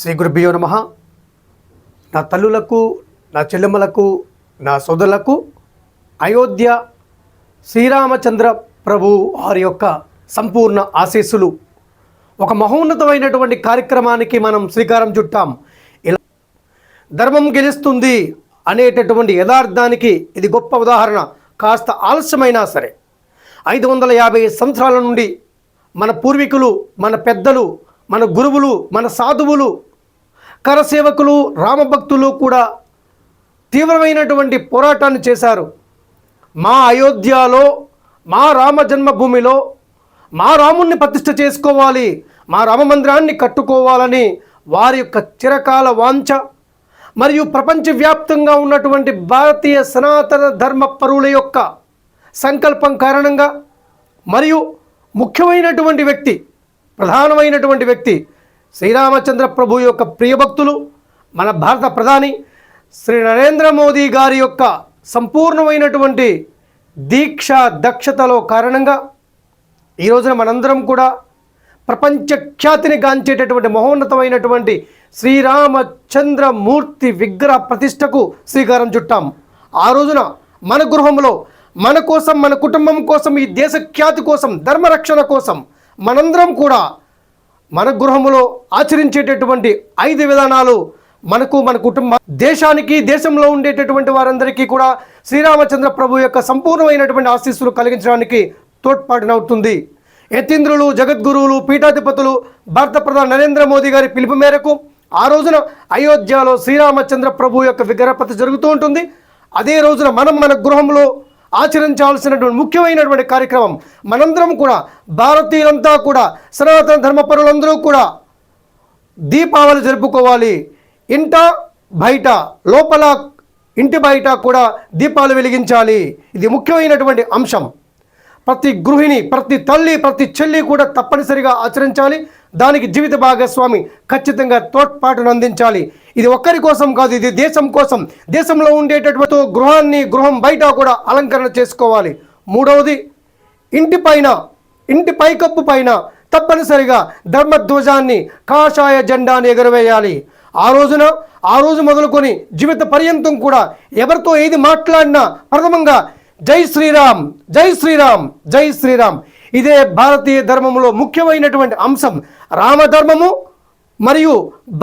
శ్రీ గురుభ్యో నమ. నా తల్లులకు నా చెల్లెమ్మలకు నా సోదరులకు అయోధ్య శ్రీరామచంద్ర ప్రభు వారి యొక్క సంపూర్ణ ఆశీస్సులు. ఒక మహోన్నతమైనటువంటి కార్యక్రమానికి మనం శ్రీకారం చుట్టాం. ఇలా ధర్మం గెలుస్తుంది అనేటటువంటి యథార్థానికి ఇది గొప్ప ఉదాహరణ. కాస్త ఆలస్యమైనా సరే. ఐదు వందల యాభై సంవత్సరాల నుండి మన పూర్వీకులు మన పెద్దలు మన గురువులు మన సాధువులు కరసేవకులు రామభక్తులు కూడా తీవ్రమైనటువంటి పోరాటాన్ని చేశారు. మా అయోధ్యలో మా రామ జన్మభూమిలో మా రాముణ్ణి ప్రతిష్ఠ చేసుకోవాలి మా రామ మందిరాన్ని కట్టుకోవాలని వారి యొక్క చిరకాల వాంఛ మరియు ప్రపంచవ్యాప్తంగా ఉన్నటువంటి భారతీయ సనాతన ధర్మ పరువుల యొక్క సంకల్పం కారణంగా మరియు ముఖ్యమైనటువంటి వ్యక్తి ప్రధానమైనటువంటి వ్యక్తి శ్రీరామచంద్ర ప్రభు యొక్క ప్రియభక్తులు మన భారత ప్రధాని శ్రీ నరేంద్ర మోదీ గారి యొక్క సంపూర్ణమైనటువంటి దీక్ష దక్షతలో కారణంగా ఈ రోజున మనందరం కూడా ప్రపంచ ఖ్యాతిని గాంచేటటువంటి మహోన్నతమైనటువంటి శ్రీరామచంద్రమూర్తి విగ్రహ ప్రతిష్టకు శ్రీకారం చుట్టాం. ఆ రోజున మన గృహంలో మన కోసం మన కుటుంబం కోసం ఈ దేశ ఖ్యాతి కోసం ధర్మరక్షణ కోసం మనందరం కూడా మన గృహములో ఆచరించేటటువంటి ఐదు విధానాలు మనకు మన కుటుంబ దేశానికి దేశంలో ఉండేటటువంటి వారందరికీ కూడా శ్రీరామచంద్ర ప్రభు యొక్క సంపూర్ణమైనటువంటి ఆశీస్సులు కలిగించడానికి తోడ్పాటునవుతుంది. యతీంద్రులు జగద్గురువులు పీఠాధిపతులు భారత ప్రధాని నరేంద్ర మోదీ గారి పిలుపు మేరకు ఆ రోజున అయోధ్యలో శ్రీరామచంద్ర ప్రభు యొక్క విగ్రహపతి జరుగుతూ ఉంటుంది. అదే రోజున మనం మన గృహంలో ఆచరించాల్సినటువంటి ముఖ్యమైనటువంటి కార్యక్రమం. మనందరం కూడా భారతీయులంతా కూడా సనాతన ధర్మపరులందరూ కూడా దీపావళి జరుపుకోవాలి. ఇంట బయట లోపల ఇంటి బయట కూడా దీపాలు వెలిగించాలి. ఇది ముఖ్యమైనటువంటి అంశం. ప్రతి గృహిణి ప్రతి తల్లి ప్రతి చెల్లి కూడా తప్పనిసరిగా ఆచరించాలి. దానికి జీవిత భాగస్వామి ఖచ్చితంగా తోడ్పాటును అందించాలి. ఇది ఒక్కరి కోసం కాదు ఇది దేశం కోసం. దేశంలో ఉండేటటువంటి గృహాన్ని గృహం బయట కూడా అలంకరణ చేసుకోవాలి. మూడవది ఇంటి పైన ఇంటి పైకప్పు పైన తప్పనిసరిగా ధర్మధ్వజాన్ని కాషాయ జెండాని ఎగురవేయాలి. ఆ రోజున ఆ రోజు మొదలుకొని జీవిత పర్యంతం కూడా ఎవరితో ఏది మాట్లాడినా ప్రథమంగా జై శ్రీరామ్ జై శ్రీరామ్ జై శ్రీరామ్. ఇదే భారతీయ ధర్మంలో ముఖ్యమైనటువంటి అంశం. రామధర్మము మరియు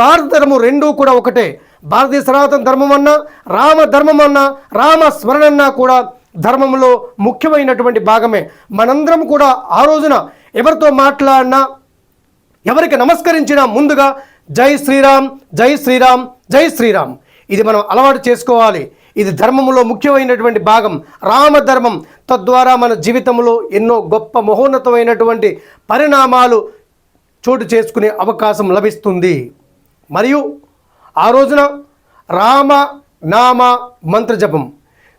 భారత ధర్మం రెండూ కూడా ఒకటే. భారతీయ సనాతన ధర్మం అన్నా రామ ధర్మం అన్నా రామ స్మరణ అన్నా కూడా ధర్మంలో ముఖ్యమైనటువంటి భాగమే. మనందరం కూడా ఆ రోజున ఎవరితో మాట్లాడినా ఎవరికి నమస్కరించినా ముందుగా జై శ్రీరామ్ జై శ్రీరామ్ జై శ్రీరామ్. ఇది మనం అలవాటు చేసుకోవాలి. ఇది ధర్మంలో ముఖ్యమైనటువంటి భాగం. రామధర్మం తద్వారా మన జీవితంలో ఎన్నో గొప్ప మహోన్నతమైనటువంటి పరిణామాలు చోటు చేసుకునే అవకాశం లభిస్తుంది. మరియు ఆ రోజున రామ నామ మంత్రజపం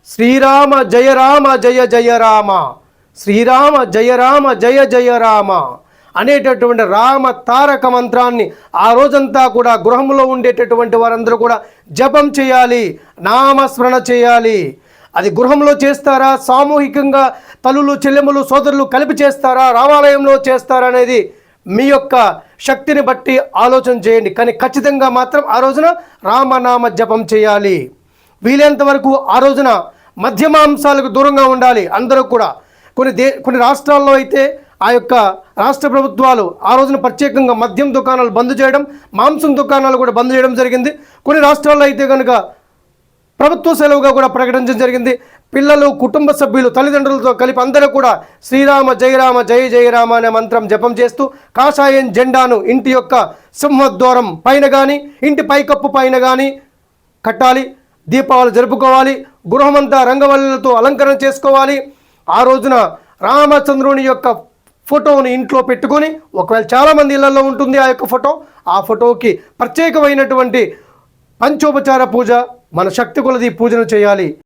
శ్రీరామ జయ రామ జయ జయ రామ. శ్రీరామ జయ రామ జయ జయ రామ. అనేటటువంటి రామ తారక మంత్రాన్ని ఆ రోజంతా కూడా గృహంలో ఉండేటటువంటి వారందరూ కూడా జపం చేయాలి నామస్మరణ చేయాలి. అది గృహంలో చేస్తారా? సామూహికంగా తల్లులు చెల్లెములు సోదరులు కలిపి చేస్తారా? రామాలయంలో చేస్తారా అనేది మీ యొక్క శక్తిని బట్టి ఆలోచన చేయండి. కానీ ఖచ్చితంగా మాత్రం ఆ రోజున రామనామ జపం చేయాలి. వీలైనంత వరకు ఆ రోజున మధ్యమాంశాలకు దూరంగా ఉండాలి అందరూ కూడా. కొన్ని దే కొన్ని రాష్ట్రాల్లో అయితే ఆ యొక్క రాష్ట్ర ప్రభుత్వాలు ఆ రోజున ప్రత్యేకంగా మద్యం దుకాణాలు బంద్ చేయడం మాంసం దుకాణాలు కూడా బంద్ చేయడం జరిగింది. కొన్ని రాష్ట్రాల్లో అయితే కనుక ప్రభుత్వ సెలవుగా కూడా ప్రకటించడం జరిగింది. పిల్లలు కుటుంబ సభ్యులు తల్లిదండ్రులతో కలిపి అందరూ కూడా శ్రీరామ జయరామ జయ జయరామ అనే మంత్రం జపం చేస్తూ కాషాయం జెండాను ఇంటి యొక్క సింహద్వారం పైన కానీ ఇంటి పైకప్పు పైన కానీ కట్టాలి. దీపావళి జరుపుకోవాలి. గృహమంతా రంగవల్లులతో అలంకరణ చేసుకోవాలి. ఆ రోజున రామచంద్రుని యొక్క ఫోటోని ఇంట్లో పెట్టుకొని ఒకవేళ చాలామంది ఇళ్ళలో ఉంటుంది ఆ యొక్క ఫోటో ఆ ఫోటోకి ప్రత్యేకమైనటువంటి పంచోపచార పూజ మన శక్తి కొలది పూజను చేయాలి.